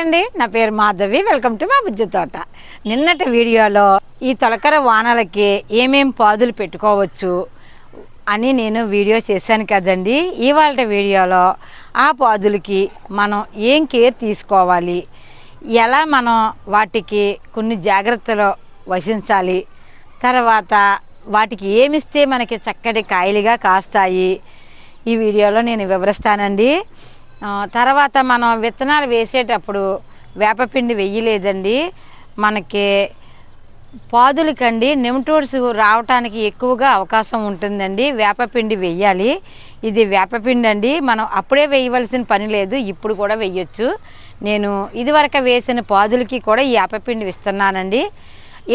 అండి నా పేరు మాధవి. వెల్కమ్ టు మా బుజ్జి తోట. నిన్నటి వీడియోలో ఈ తొలకర వానలకి ఏమేం పాదులు పెట్టుకోవచ్చు అని నేను వీడియో చేశాను కదండి. ఇవాళ వీడియోలో ఆ పాదులకి మనం ఏం కేర్ తీసుకోవాలి? ఎలా మనం వాటికి కొన్ని జాగ్రత్తలు వహించాలి? తర్వాత వాటికి ఏమిస్తే మనకి చక్కటి కాయలుగా కాస్తాయి? ఈ వీడియోలో నేను వివరిస్తానండి. తర్వాత మనం విత్తనాలు వేసేటప్పుడు వేపపిండి వెయ్యలేదండి మనకి పాదులకండి నెమటోడ్స్ రావటానికి ఎక్కువగా అవకాశం ఉంటుందండి. వేపపిండి వెయ్యాలి ఇది వేపపిండి అండి. మనం అప్పుడే వేయవలసిన పని లేదు. ఇప్పుడు కూడా వెయ్యొచ్చు నేను ఇదివరకు వేసిన పాదులకి కూడా ఈ వేపపిండి ఇస్తున్నానండి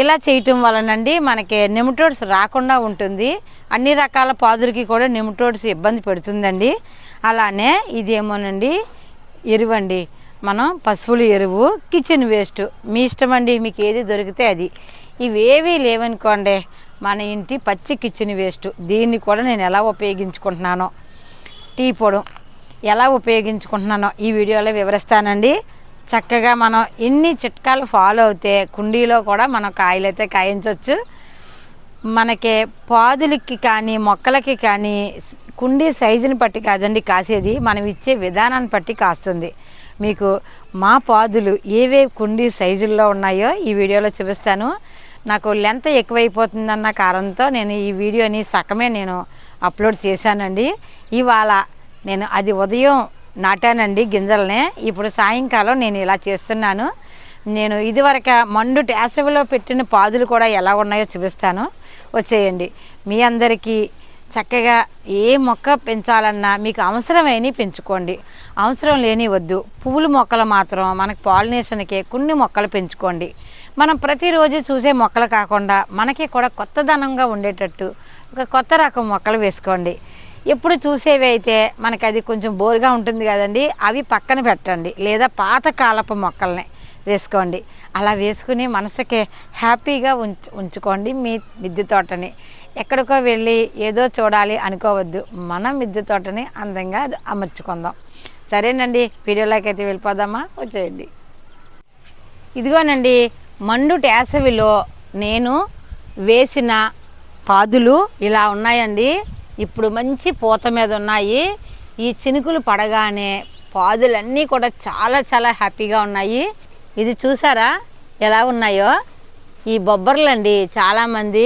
ఇలా చేయటం వలనండి మనకి నెమటోడ్స్ రాకుండా ఉంటుంది. అన్ని రకాల పాదులకి కూడా నెమటోడ్స్ ఇబ్బంది పెడుతుందండి. అలానే ఇదేమోనండి ఎరువండి. మనం పశువుల ఎరువు కిచెన్ వేస్ట్. మీ ఇష్టం అండి మీకు ఏది దొరికితే అది. ఇవేవీ లేవనుకోండి మన ఇంటి పచ్చి కిచెన్ వేస్ట్. దీన్ని కూడా నేను ఎలా ఉపయోగించుకుంటున్నానో టీ పొడి ఎలా ఉపయోగించుకుంటున్నానో ఈ వీడియోలో వివరిస్తానండి. చక్కగా మనం ఇన్ని చిట్కాలు ఫాలో అవుతే కుండీలో కూడా మనం కాయలైతే కాయించవచ్చు మనకి పాదులకి కానీ మొక్కలకి కానీ కుండీ సైజుని బట్టి కాదండి కాసేది. మనం ఇచ్చే విధానాన్ని బట్టి కాస్తుంది. మీకు మా పాదులు ఏవే కుండీ సైజుల్లో ఉన్నాయో ఈ వీడియోలో చూపిస్తాను. నాకు లెంత్ ఎక్కువైపోతుందన్న కారణంతో నేను ఈ వీడియోని సగమే నేను అప్లోడ్ చేశానండి. ఇవాళ నేను అది ఉదయం నాటానండి గింజలనే. ఇప్పుడు సాయంకాలం నేను ఇలా చేస్తున్నాను. నేను ఇదివరకు మండు వేసవిలో పెట్టిన పాదులు కూడా ఎలా ఉన్నాయో చూపిస్తాను. వచ్చేయండి. మీ అందరికీ చక్కగా ఏ మొక్క పెంచాలన్నా మీకు అవసరమైనవి పెంచుకోండి. అవసరం లేని వద్దు. పువ్వుల మొక్కలు మాత్రం మనకు పాలినేషన్కి కొన్ని మొక్కలు పెంచుకోండి. మనం ప్రతిరోజు చూసే మొక్కలు కాకుండా మనకి కూడా కొత్తదనంగా ఉండేటట్టు ఒక కొత్త రకం మొక్కలు వేసుకోండి. ఎప్పుడు చూసేవి అయితే మనకి అది కొంచెం బోరుగా ఉంటుంది కదండి అవి పక్కన పెట్టండి. లేదా పాతకాలపు మొక్కల్ని వేసుకోండి. అలా వేసుకుని మనసుకి హ్యాపీగా ఉంచు ఉంచుకోండి మీ మిద్దె తోటని. ఎక్కడికో వెళ్ళి ఏదో చూడాలి అనుకోవద్దు. మన మిద్దె తోటని అందంగా అమర్చుకుందాం. సరేనండి వీడియోలోకి అయితే వెళ్ళిపోదామా? వచ్చేయండి. ఇదిగోనండి మండు టేసవిలో నేను వేసిన పాదులు ఇలా ఉన్నాయండి. ఇప్పుడు మంచి పూత మీద ఉన్నాయి. ఈ చినుకులు పడగానే పాదులన్నీ కూడా చాలా చాలా హ్యాపీగా ఉన్నాయి. ఇది చూసారా? ఎలా ఉన్నాయో? ఈ బొబ్బర్లండి చాలామంది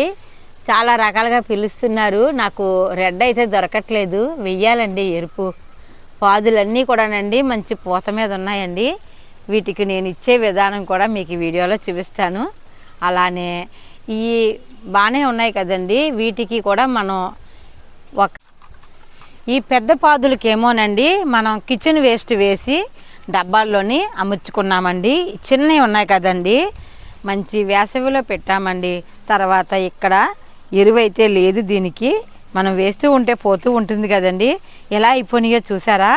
చాలా రకాలుగా పిలుస్తున్నారు. నాకు రెడ్ అయితే దొరకట్లేదు. వెయ్యాలండి ఎరుపు. పాదులన్నీ కూడానండి మంచి పూత మీద ఉన్నాయండి. వీటికి నేను ఇచ్చే విధానం కూడా మీకు ఈ వీడియోలో చూపిస్తాను. అలానే ఈ బాగానే ఉన్నాయి కదండి. వీటికి కూడా మనం ఒక ఈ పెద్ద పాదులకేమోనండి మనం కిచెన్ వేస్ట్ వేసి డబ్బాల్లోని అమర్చుకున్నామండి చిన్నవి ఉన్నాయి కదండి. మంచి వేసవిలో పెట్టామండి. తర్వాత ఇక్కడ ఎరువు అయితే లేదు దీనికి. మనం వేస్తూ ఉంటే పోతూ ఉంటుంది కదండి. ఎలా అయిపోయినాయో చూసారా?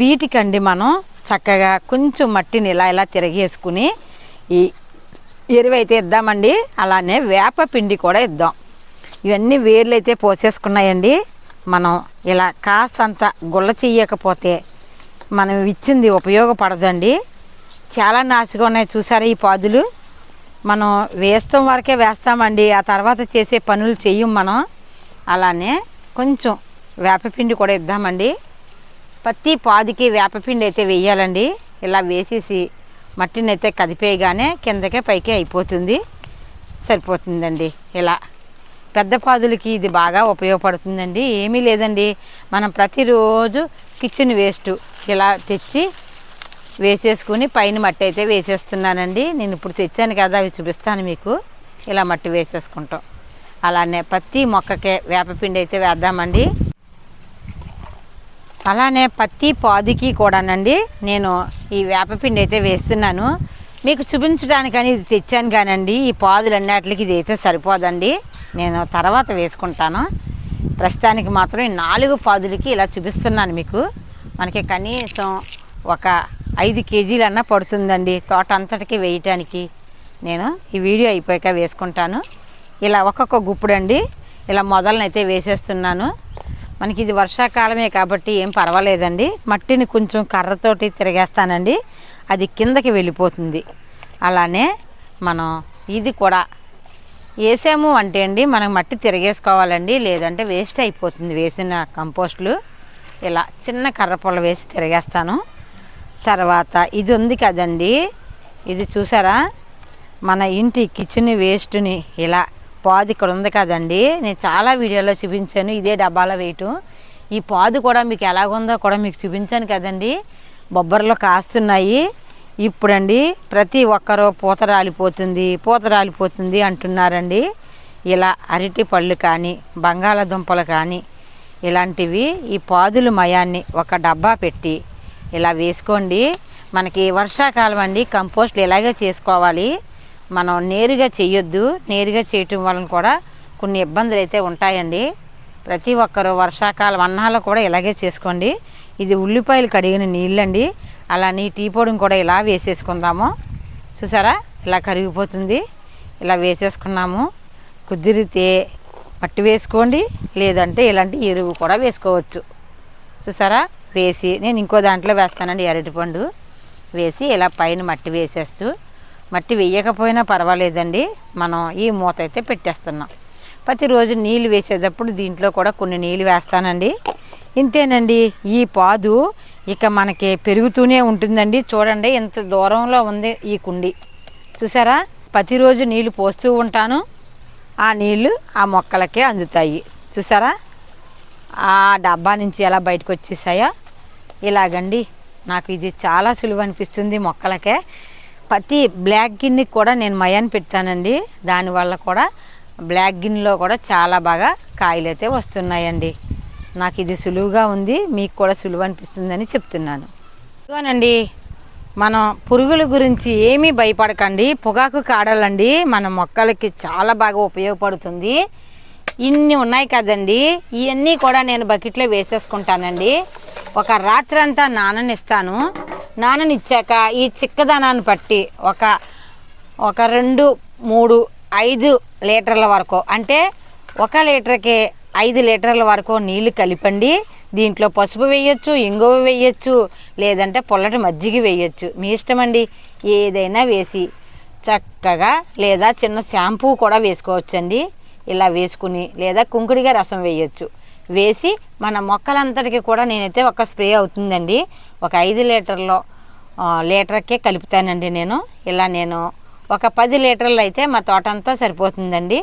వీటికండి మనం చక్కగా కొంచెం మట్టిని ఇలా ఇలా తిరగేసుకుని ఈ ఎరువు అయితే ఇద్దామండి. అలానే వేప పిండి కూడా ఇద్దాం. ఇవన్నీ వేర్లు అయితే పోసేసుకున్నాయండి. మనం ఇలా కాస్తంత గుల్ల చెయ్యకపోతే మనం ఇచ్చింది ఉపయోగపడదండి. చాలా నాసిగా ఉన్నాయి చూసారా ఈ పాదులు? మనం వేస్తాం వరకే వేస్తామండి. ఆ తర్వాత చేసే పనులు చెయ్యం మనం. అలానే కొంచెం వేపపిండి కూడా ఇద్దామండి. ప్రతి పాదికి వేపపిండి అయితే వేయాలండి. ఇలా వేసేసి మట్టిని అయితే కదిపేయగానే కిందకే పైకి అయిపోతుంది. సరిపోతుందండి. ఇలా పెద్ద పాదులకి ఇది బాగా ఉపయోగపడుతుందండి. ఏమీ లేదండి. మనం ప్రతిరోజు కిచెన్ వేస్ట్ ఇలా తెచ్చి వేసేసుకుని పైన మట్టి అయితే వేసేస్తున్నానండి. నేను ఇప్పుడు తెచ్చాను కదా అవి చూపిస్తాను మీకు. ఇలా మట్టి వేసేసుకుంటాం. అలానే పత్తి మొక్కకే వేపపిండి అయితే వేద్దామండి. అలానే పత్తి పాదికి కూడానండి నేను ఈ వేపపిండి అయితే వేస్తున్నాను. మీకు చూపించడానికని ఇది తెచ్చాను కానండి ఈ పాదులన్నిటికి ఇది అయితే సరిపోదండి. నేను తర్వాత వేసుకుంటాను. ప్రస్తుతానికి మాత్రం ఈ నాలుగు పాదులకి ఇలా చూపిస్తున్నాను మీకు. మనకి కనీసం ఒక ఐదు కేజీలన్నా పడుతుందండి. తోట అంతటికి వేయటానికి నేను ఈ వీడియో అయిపోయాక వేసుకుంటాను. ఇలా ఒక్కొక్క గుప్పుడండి. ఇలా మొదలనైతే వేసేస్తున్నాను. మనకి ఇది వర్షాకాలమే కాబట్టి ఏం పర్వాలేదండి. మట్టిని కొంచెం కర్రతోటి తిరిగేస్తానండి. అది కిందకి వెళ్ళిపోతుంది. అలానే మనం ఇది కూడా వేసాము అంటే అండి మనం మట్టి తిరిగేసుకోవాలండి. లేదంటే వేస్ట్ అయిపోతుంది వేసిన కంపోస్ట్లు. ఇలా చిన్న కర్ర పొల వేసి తిరిగేస్తాను. తర్వాత ఇది ఉంది కదండి. ఇది చూసారా? మన ఇంటి కిచెన్ వేస్ట్ని ఇలా పాదు ఇక్కడ ఉంది కదండి. నేను చాలా వీడియోలో చూపించాను. ఇదే డబ్బాలో వేయటం ఈ పాదు కూడా మీకు ఎలాగుందో కూడా మీకు చూపించాను కదండి. బొబ్బర్లో కాస్తున్నాయి. ఇప్పుడండి ప్రతి ఒక్కరూ పూత రాలిపోతుంది పూత రాలిపోతుంది అంటున్నారండి. ఇలా అరటి పళ్ళు కానీ బంగాళాదుంపలు కానీ ఇలాంటివి ఈ పాదులు మయాన్ని ఒక డబ్బా పెట్టి ఇలా వేసుకోండి. మనకి వర్షాకాలం అండి కంపోస్ట్లు ఇలాగే చేసుకోవాలి. మనం నేరుగా చేయొద్దు. నేరుగా చేయటం వలన కూడా కొన్ని ఇబ్బందులు అయితే ఉంటాయండి. ప్రతి ఒక్కరు వర్షాకాలం అన్నాలు కూడా ఇలాగే చేసుకోండి. ఇది ఉల్లిపాయలు కడిగిన నీళ్ళండి. అలానే టీ పొడిని కూడా ఇలా వేసేసుకుందాము. చూసారా? ఇలా కరిగిపోతుంది. ఇలా వేసేసుకున్నాము. కుదిరితే మట్టి వేసుకోండి. లేదంటే ఇలాంటి ఎరువు కూడా వేసుకోవచ్చు. చూసారా? వేసి నేను ఇంకో దాంట్లో వేస్తానండి అరటిపండు వేసి ఇలా పైన మట్టి వేసేస్తూ మట్టి వేయకపోయినా పర్వాలేదండి. మనం ఈ మూత అయితే పెట్టేస్తున్నాం. ప్రతిరోజు నీళ్ళు వేసేటప్పుడు దీంట్లో కూడా కొన్ని నీళ్ళు వేస్తానండి. ఇంతేనండి ఈ పాదు ఇక మనకి పెరుగుతూనే ఉంటుందండి. చూడండి ఇంత దూరంలో ఉంది ఈ కుండి. చూసారా? ప్రతిరోజు నీళ్ళు పోస్తూ ఉంటాను. ఆ నీళ్ళు ఆ మొక్కలకే అందుతాయి. చూసారా? ఆ డబ్బా నుంచి ఎలా బయటకు వచ్చేసాయో ఇలాగండి. నాకు ఇది చాలా సులువు అనిపిస్తుంది మొక్కలకే. ప్రతి బ్లాక్ గిన్నెకి కూడా నేను మయాన్ని పెడతానండి. దానివల్ల కూడా బ్లాక్ గిన్నెలో కూడా చాలా బాగా కాయలు అయితే వస్తున్నాయండి. నాకు ఇది సులువుగా ఉంది మీకు కూడా సులువు అనిపిస్తుందని చెప్తున్నాను. ఇదిగోనండి మనం పురుగుల గురించి ఏమీ భయపడకండి. పొగాకు కాడాలండి మన మొక్కలకి చాలా బాగా ఉపయోగపడుతుంది. ఇన్ని ఉన్నాయి కదండి. ఇవన్నీ కూడా నేను బకెట్లో వేసేసుకుంటానండి. ఒక రాత్రి అంతా నాననిస్తాను. నాననిచ్చాక ఈ చిక్కదనాన్ని బట్టి ఒక ఒక రెండు మూడు ఐదు లీటర్ల వరకు అంటే ఒక లీటర్కి ఐదు లీటర్ల వరకు నీళ్ళు కలిపండి. దీంట్లో పసుపు వేయొచ్చు ఇంగువ వేయొచ్చు లేదంటే పొల్లటి మజ్జిగ వేయొచ్చు. మీ ఇష్టం అండి ఏదైనా వేసి చక్కగా లేదా చిన్న షాంపూ కూడా వేసుకోవచ్చండి. ఇలా వేసుకుని లేదా కుంకుడిగా రసం వేయొచ్చు. వేసి మన మొక్కలంతటికి కూడా నేనైతే ఒక స్ప్రే అవుతుందండి. ఒక ఐదు లీటర్లో లీటర్కే కలుపుతానండి నేను. ఇలా నేను ఒక పది లీటర్లు అయితే మా తోట అంతా సరిపోతుందండి.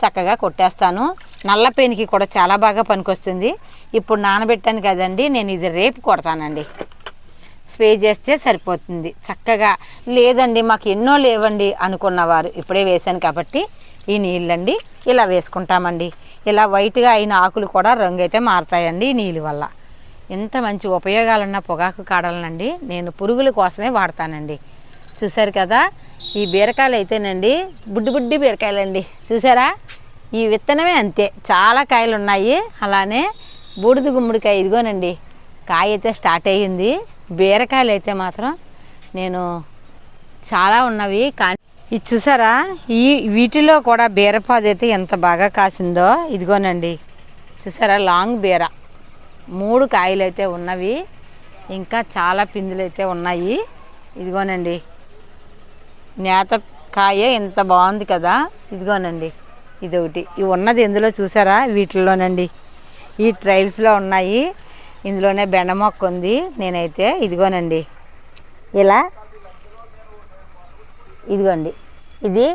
చక్కగా కొట్టేస్తాను. నల్ల పేనికి కూడా చాలా బాగా పనికొస్తుంది. ఇప్పుడు నానబెట్టాను కదండి నేను ఇది రేపు కొడతానండి. స్ప్రే చేస్తే సరిపోతుంది. చక్కగా లేదండి మాకు ఎన్నో లేవండి అనుకున్నవారు ఇప్పుడే వేశాను కాబట్టి ఈ నీళ్ళండి. ఇలా వేసుకుంటామండి. ఇలా వైట్గా అయిన ఆకులు కూడా రంగు అయితే మారుతాయండి ఈ నీళ్ళు వల్ల. ఎంత మంచి ఉపయోగాలున్న పొగాకు కాడలనండి. నేను పురుగుల కోసమే వాడతానండి. చూసారు కదా? ఈ బీరకాయలు అయితేనండి బుడ్డి బుడ్డి బీరకాయలండి. చూసారా ఈ విత్తనమే అంతే. చాలా కాయలు ఉన్నాయి అలానే బూడిద గుమ్మడికాయ ఇదిగోనండి. కాయ అయితే స్టార్ట్ అయ్యింది. బీరకాయలు అయితే మాత్రం నేను చాలా ఉన్నవి కానీ ఇది చూసారా? ఈ వీటిలో కూడా బీరపాదు అయితే ఎంత బాగా కాసిందో ఇదిగోనండి. చూసారా? లాంగ్ బీర. మూడు కాయలు అయితే ఉన్నవి. ఇంకా చాలా పిందులు అయితే ఉన్నాయి. ఇదిగోనండి. నేత కాయ ఎంత బాగుంది కదా. ఇదిగోనండి. ఇది ఒకటి ఇవి ఉన్నది ఎందులో చూసారా? వీటిల్లోనండి. ఈ ట్రైల్స్లో ఉన్నాయి. ఇందులోనే బెండ మొక్క ఉంది. నేనైతే ఇదిగోనండి. ఇలా ఇదిగోండి. ఇది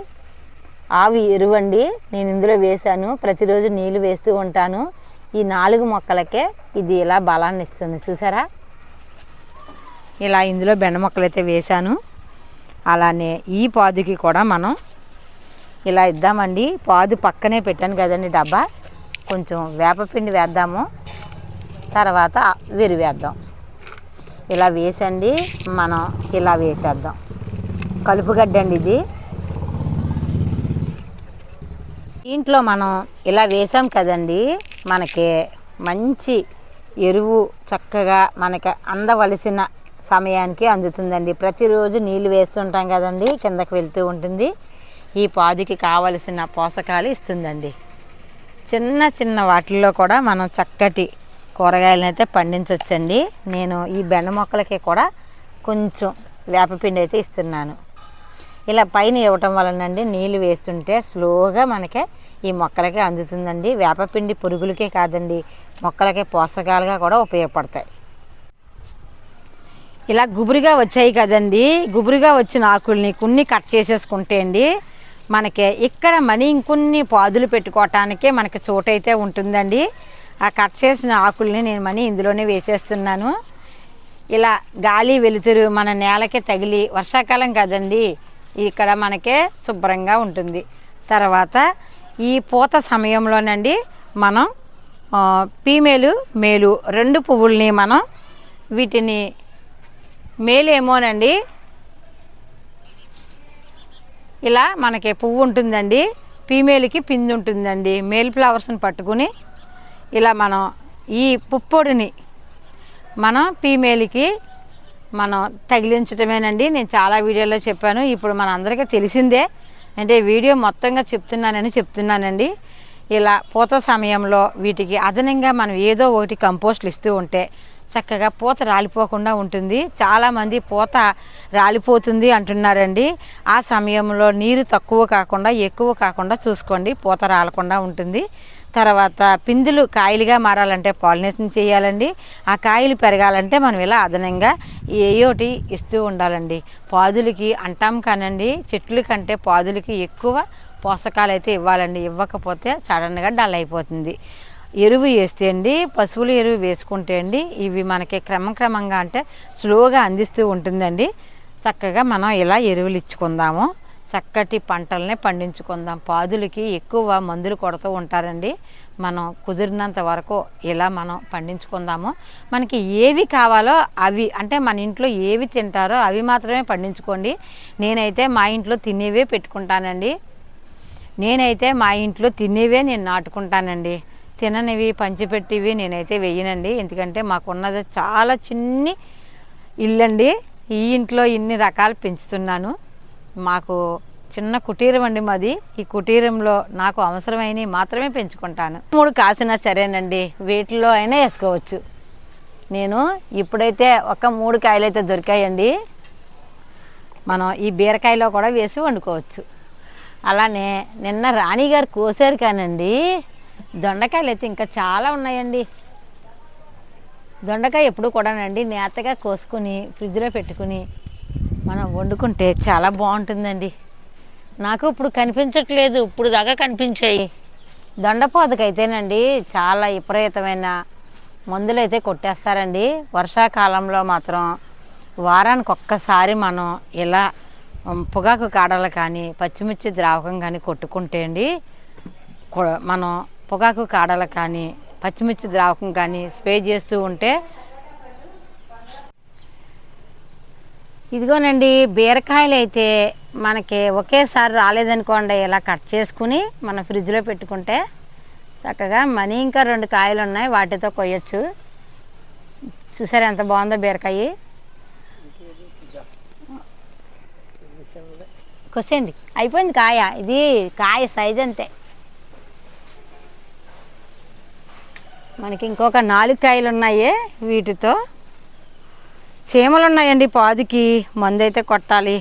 ఆవు ఎరువండి. నేను ఇందులో వేశాను. ప్రతిరోజు నీళ్ళు వేస్తూ ఉంటాను. ఈ నాలుగు మొక్కలకే ఇది ఇలా బలాన్ని ఇస్తుంది. చూసారా? ఇలా ఇందులో బెండ మొక్కలు అయితే వేశాను. అలానే ఈ పాదుకి కూడా మనం ఇలా ఇద్దామండి. పాదు పక్కనే పెట్టాను కదండి డబ్బా. కొంచెం వేపపిండి వేద్దాము. తర్వాత వెరు వేద్దాం ఇలా వేసండి. మనం ఇలా వేసేద్దాం. కలుపుగడ్డ అండి ఇది. దీంట్లో మనం ఇలా వేసాం కదండి మనకి మంచి ఎరువు చక్కగా మనకి అందవలసిన సమయానికి అందుతుందండి. ప్రతిరోజు నీళ్ళు వేస్తుంటాం కదండి కిందకి వెళ్తూ ఉంటుంది. ఈ పాదికి కావలసిన పోషకాలు ఇస్తుందండి. చిన్న చిన్న వాటిల్లో కూడా మనం చక్కటి కూరగాయలను అయితే పండించవచ్చండి నేను ఈ బెండ మొక్కలకి కూడా కొంచెం వేపపిండి అయితే ఇస్తున్నాను. ఇలా పైన ఇవ్వటం వలనండి నీళ్ళు వేస్తుంటే స్లోగా మనకే ఈ మొక్కలకి అందుతుందండి. వేపపిండి పురుగులకే కాదండి మొక్కలకి పోషకాలుగా కూడా ఉపయోగపడతాయి. ఇలా గుబురుగా వచ్చాయి కదండి. గుబురుగా వచ్చిన ఆకుల్ని కొన్ని కట్ చేసేసుకుంటే అండి మనకి ఇక్కడ మనీ ఇంకొన్ని పాదులు పెట్టుకోవటానికే మనకి చోటైతే ఉంటుందండి. ఆ కట్ చేసిన ఆకుల్ని నేను మనీ ఇందులోనే వేసేస్తున్నాను. ఇలా గాలి వెలుతురు మన నేలకే తగిలి వర్షాకాలం కదండి. ఇక్కడ మనకే శుభ్రంగా ఉంటుంది. తర్వాత ఈ పూత సమయంలోనండి మనం ఫీమేలు మేలు రెండు పువ్వుల్ని మనం వీటిని మేలేమోనండి. ఇలా మనకి పువ్వు ఉంటుందండి ఫీమేల్కి పిండి ఉంటుందండి. మేల్ ఫ్లవర్స్ని పట్టుకుని ఇలా మనం ఈ పుప్పొడిని మనం ఫీమేల్కి మనం తగిలించటమేనండి. నేను చాలా వీడియోలో చెప్పాను. ఇప్పుడు మన అందరికీ తెలిసిందే. అంటే వీడియో మొత్తంగా చెప్తున్నానని చెప్తున్నానండి. ఇలా పూత సమయంలో వీటికి అదనంగా మనం ఏదో ఒకటి కంపోస్ట్లు ఇస్తూ ఉంటే చక్కగా పూత రాలిపోకుండా ఉంటుంది. చాలామంది పూత రాలిపోతుంది అంటున్నారండి. ఆ సమయంలో నీరు తక్కువ కాకుండా ఎక్కువ కాకుండా చూసుకోండి. పూత రాలకుండా ఉంటుంది. తర్వాత పిందులు కాయలుగా మారాలంటే పాలినేషన్ చేయాలండి. ఆ కాయలు పెరగాలంటే మనం ఇలా అదనంగా ఏయోటి ఇస్తూ ఉండాలండి. పాదులకి అంటాం కానండి చెట్లు కంటే పాదులకి ఎక్కువ పోషకాలు అయితే ఇవ్వాలండి. ఇవ్వకపోతే సడన్గా డల్ అయిపోతుంది. ఎరువు వేస్తే అండి పశువుల ఎరువు వేసుకుంటే అండి ఇవి మనకి క్రమక్రమంగా అంటే స్లోగా అందిస్తూ ఉంటుందండి. చక్కగా మనం ఇలా ఎరువులు ఇచ్చుకుందాము. చక్కటి పంటల్ని పండించుకుందాం. పాదులకి ఎక్కువ మందులు కొడుతూ ఉంటారండి. మనం కుదిరినంత వరకు ఇలా మనం పండించుకుందాము. మనకి ఏవి కావాలో అవి అంటే మన ఇంట్లో ఏవి తింటారో అవి మాత్రమే పండించుకోండి. నేనైతే మా ఇంట్లో తినేవే పెట్టుకుంటానండి. నేనైతే మా ఇంట్లో తినేవే నేను నాటుకుంటానండి. తిననివి పంచిపెట్టివి నేనైతే వెయ్యనండి. ఎందుకంటే మాకున్నది చాలా చిన్ని ఇల్లండి. ఈ ఇంట్లో ఇన్ని రకాలు పెంచుతున్నాను. మాకు చిన్న కుటీరం అండి మాది. ఈ కుటీరంలో నాకు అవసరమైనవి మాత్రమే పెంచుకుంటాను. మూడు కాసినా సరేనండి. వీటిలో అయినా వేసుకోవచ్చు. నేను ఇప్పుడైతే ఒక మూడు కాయలు అయితే దొరికాయండి. మనం ఈ బీరకాయలో కూడా వేసి వండుకోవచ్చు. అలానే నిన్న రాణి గారు కోసారు కానండి. దొండకాయలు అయితే ఇంకా చాలా ఉన్నాయండి. దొండకాయ ఎప్పుడు కూడానండి నేతగా కోసుకుని ఫ్రిడ్జ్లో పెట్టుకుని మనం వండుకుంటే చాలా బాగుంటుందండి. నాకు ఇప్పుడు కనిపించట్లేదు ఇప్పుడు దాకా కనిపించాయి. దొండపోతకైతేనండి చాలా విపరీతమైన మందులు అయితే కొట్టేస్తారండి. వర్షాకాలంలో మాత్రం వారానికి ఒక్కసారి మనం ఇలా పొగాకు కాడలు కానీ పచ్చిమిర్చి ద్రావకం కానీ కొట్టుకుంటే అండి మనం పొగాకు కాడలు కానీ పచ్చిమిర్చి ద్రావకం కానీ స్ప్రే చేస్తూ ఉంటే ఇదిగోనండి బీరకాయలు అయితే మనకి ఒకేసారి రాలేదనుకోండి ఇలా కట్ చేసుకుని మన ఫ్రిడ్జ్లో పెట్టుకుంటే చక్కగా మనీ ఇంకా రెండు కాయలు ఉన్నాయి వాటితో కొయ్యొచ్చు. చూసారా ఎంత బాగుందో బీరకాయ? కొసేయండి. అయిపోయింది కాయ. ఇది కాయ సైజ్ అంతే. మనకి ఇంకొక నాలుగు కాయలు ఉన్నాయి వీటితో. చీమలు ఉన్నాయండి పాదికి మందు అయితే కొట్టాలి.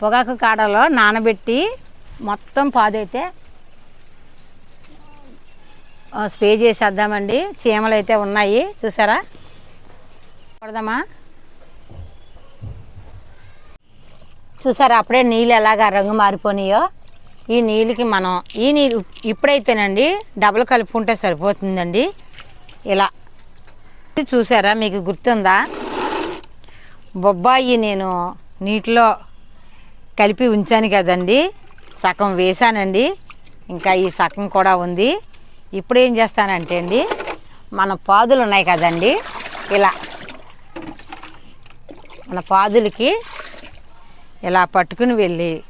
పొగాకు కాడలో నానబెట్టి మొత్తం పాదైతే స్ప్రే చేసేద్దామండి. చీమలు అయితే ఉన్నాయి చూసారా? కొడదామా? చూసారా అప్పుడే నీళ్ళు ఎలాగా రంగు మారిపోయినాయో? ఈ నీళ్ళకి మనం ఈ నీళ్ళు ఇప్పుడైతేనండి డబుల్ కలుపుకుంటే సరిపోతుందండి. ఇలా. చూసారా? మీకు గుర్తుందా? బొబ్బాయి నేను నీటిలో కలిపి ఉంచాను కదండి. సగం వేసానండి ఇంకా ఈ సగం కూడా ఉంది. ఇప్పుడు ఏం చేస్తానంటే అండి మన పాదులు ఉన్నాయి కదండి. ఇలా మన పాదులకి ఇలా పట్టుకుని వెళ్ళి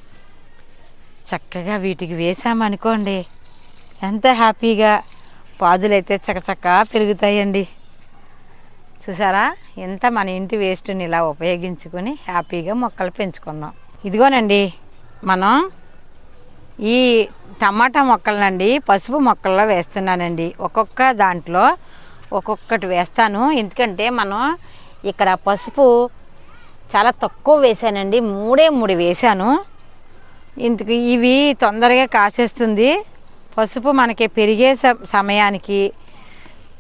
చక్కగా వీటికి వేసామనుకోండి ఎంత హ్యాపీగా పాదులైతే చకచక పెరుగుతాయండి. చూసారా? ఎంత మన ఇంటి వేస్ట్ని ఇలా ఉపయోగించుకొని హ్యాపీగా మొక్కలు పెంచుకున్నాం. ఇదిగోనండి మనం ఈ టమాటా మొక్కలనండి పసుపు మొక్కల్లో వేస్తున్నానండి. ఒక్కొక్క దాంట్లో ఒక్కొక్కటి వేస్తాను. ఎందుకంటే మనం ఇక్కడ పసుపు చాలా తక్కువ వేసానండి. మూడే మూడు వేసాను. ఇందుకు ఇవి తొందరగా కాసేస్తుంది. పసుపు మనకి పెరిగే సమయానికి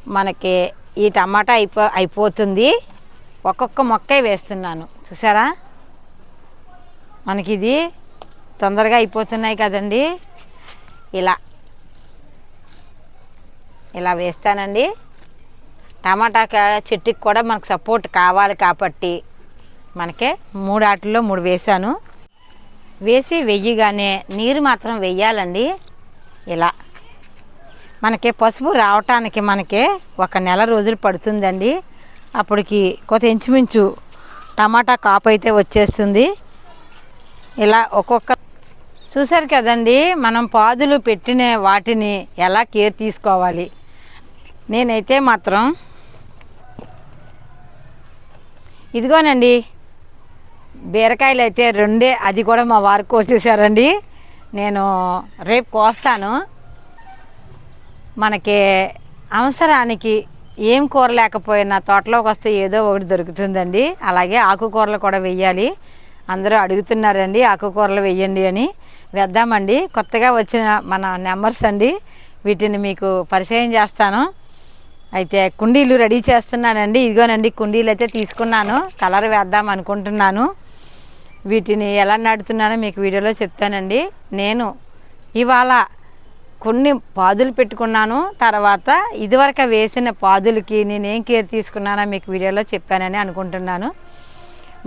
మనకి ఈ టమాటా అయిపో అయిపోతుంది. ఒక్కొక్క మొక్కే వేస్తున్నాను. చూసారా? మనకి ఇది తొందరగా అయిపోతున్నాయి కదండి. ఇలా. ఇలా వేస్తానండి. టమాటా కా- చెట్టుకి కూడా మనకు సపోర్ట్ కావాలి కాబట్టి మనకే మూడు ఆటల్లో మూడు వేసాను వేసి వెయ్యగానే నీరు మాత్రం వెయ్యాలండి ఇలా. మనకి పసుపు రావటానికి మనకి ఒక నెల రోజులు పడుతుందండి. అప్పటికి కొత్త ఇంచుమించు టమాటా కాపు అయితే వచ్చేస్తుంది. ఇలా ఒక్కొక్క చూసారు కదండి మనం పాదులు పెట్టిన వాటిని ఎలా కేర్ తీసుకోవాలి? నేనైతే మాత్రం ఇదిగోనండి బీరకాయలు అయితే రెండే అది కూడా మా వారు కోసేసారండి నేను రేపు కోస్తాను. మనకి అవసరానికి ఏం కూర లేకపోయినా తోటలోకి వస్తే ఏదో ఒకటి దొరుకుతుందండి. అలాగే ఆకుకూరలు కూడా వెయ్యాలి. అందరూ అడుగుతున్నారండి ఆకుకూరలు వెయ్యండి అని. వేద్దామండి. కొత్తగా వచ్చిన మన నెంబర్స్ అండి వీటిని మీకు పరిచయం చేస్తాను. అయితే కుండీలు రెడీ చేస్తున్నానండి. ఇదిగోనండి కుండీలు అయితే తీసుకున్నాను. కలర్ వేద్దాం అనుకుంటున్నాను. వీటిని ఎలా నాటుతున్నానో మీకు వీడియోలో చెప్తానండి. నేను ఇవాళ కొన్ని పాదులు పెట్టుకున్నాను. తర్వాత ఇదివరకు వేసిన పాదులకి నేను ఏం కేర్ తీసుకున్నానో మీకు వీడియోలో చెప్పానని అనుకుంటున్నాను.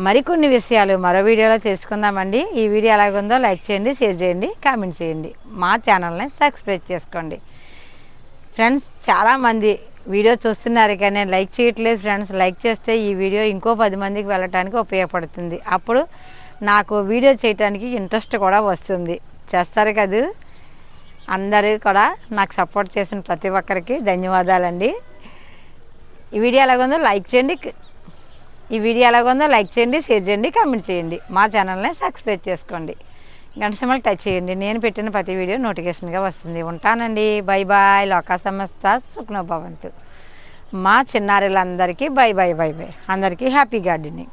మరికొన్ని విషయాలు మరో వీడియోలో తెలుసుకుందామండి. ఈ వీడియో ఎలాగుందో లైక్ చేయండి షేర్ చేయండి కామెంట్ చేయండి. మా ఛానల్ని సబ్స్క్రైబ్ చేసుకోండి. ఫ్రెండ్స్ చాలామంది వీడియో చూస్తున్నారు కానీ నేను లైక్ చేయట్లేదు ఫ్రెండ్స్. లైక్ చేస్తే ఈ వీడియో ఇంకో పది మందికి వెళ్ళటానికి ఉపయోగపడుతుంది. అప్పుడు నాకు వీడియో చేయడానికి ఇంట్రెస్ట్ కూడా వస్తుంది. చేస్తారు కదా? అందరూ కూడా నాకు సపోర్ట్ చేసిన ప్రతి ఒక్కరికి ధన్యవాదాలండి. ఈ వీడియో ఎలాగుందో లైక్ చేయండి ఈ వీడియో ఎలాగుందో లైక్ చేయండి షేర్ చేయండి కామెంట్ చేయండి. మా ఛానల్ని సబ్స్క్రైబ్ చేసుకోండి. గంట టచ్ చేయండి. నేను పెట్టిన ప్రతి వీడియో నోటిఫికేషన్గా వస్తుంది. ఉంటానండి. Bye bye. లోకా సంస్థ సుఖ్నో భవంతు మా చిన్నారులందరికీ బై బై బై బై. అందరికీ హ్యాపీ గార్డెనింగ్.